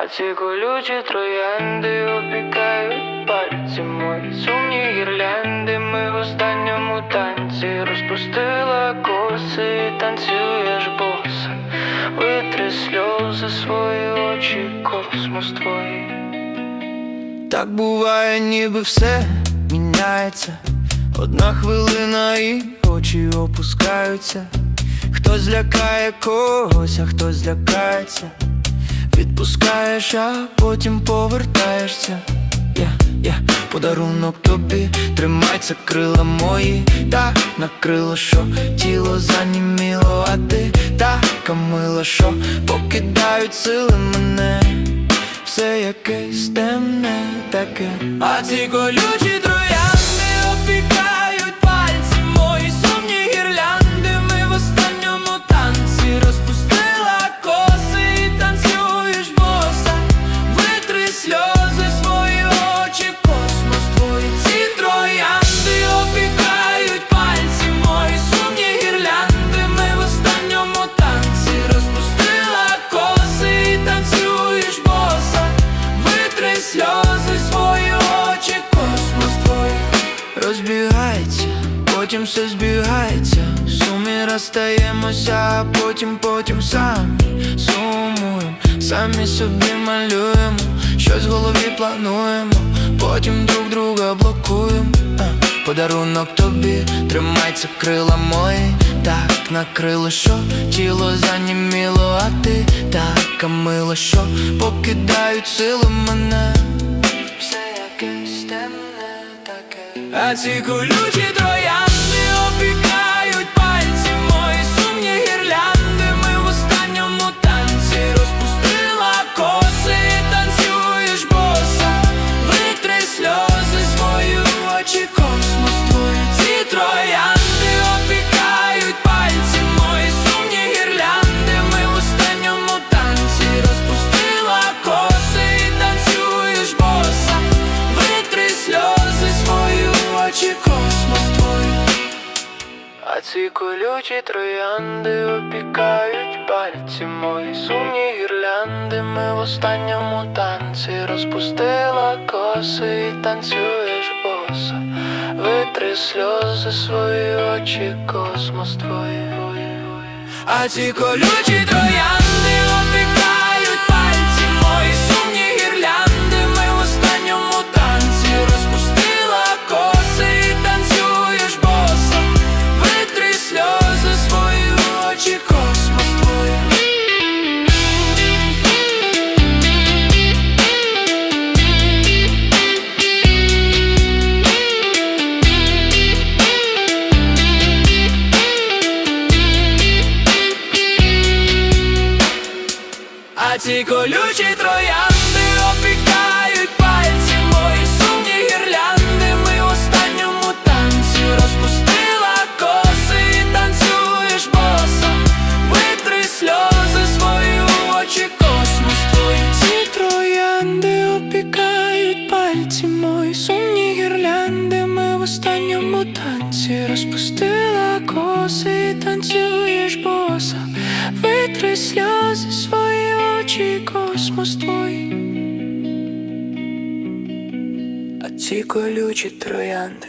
А ці колючі троянди опікають пальці мої сумні гірлянди. Ми в останньому танці розпустила коси, танцюєш боса. Витри сльози свої очі, космос твої. Так буває, ніби все міняється. Одна хвилина і очі опускаються. Хтось злякає когось, а хтось злякається. Відпускаєш, а потім повертаєшся. Я, я, подарунок тобі, тримайся крила мої, так накрило, що тіло заніміло, а ти така мила, що покидають сили мене. Все якесь темне таке. А ці колючі троянди розбігається, потім все збігається. В сумі розстаємося, а потім, потім самі сумуємо, самі собі малюємо, щось в голові плануємо, потім друг друга блокуємо. Подарунок тобі, тримайся крила мої, так накрило, що тіло заніміло, а ти така мила, що покидають сили мене. Все якесь темне. А ці колючі троянди А ці колючі троянди опікають пальці мої сумні гірлянди. Ми в останньому танці розпустила коси і танцюєш боса. Витри сльози свої очі, космос твої. А ці колючі троянди очі, космос твій. А ці колючі розпустила коси танцюєш боса. Витри сльози свої очі, космос твій. А ці колючі троянди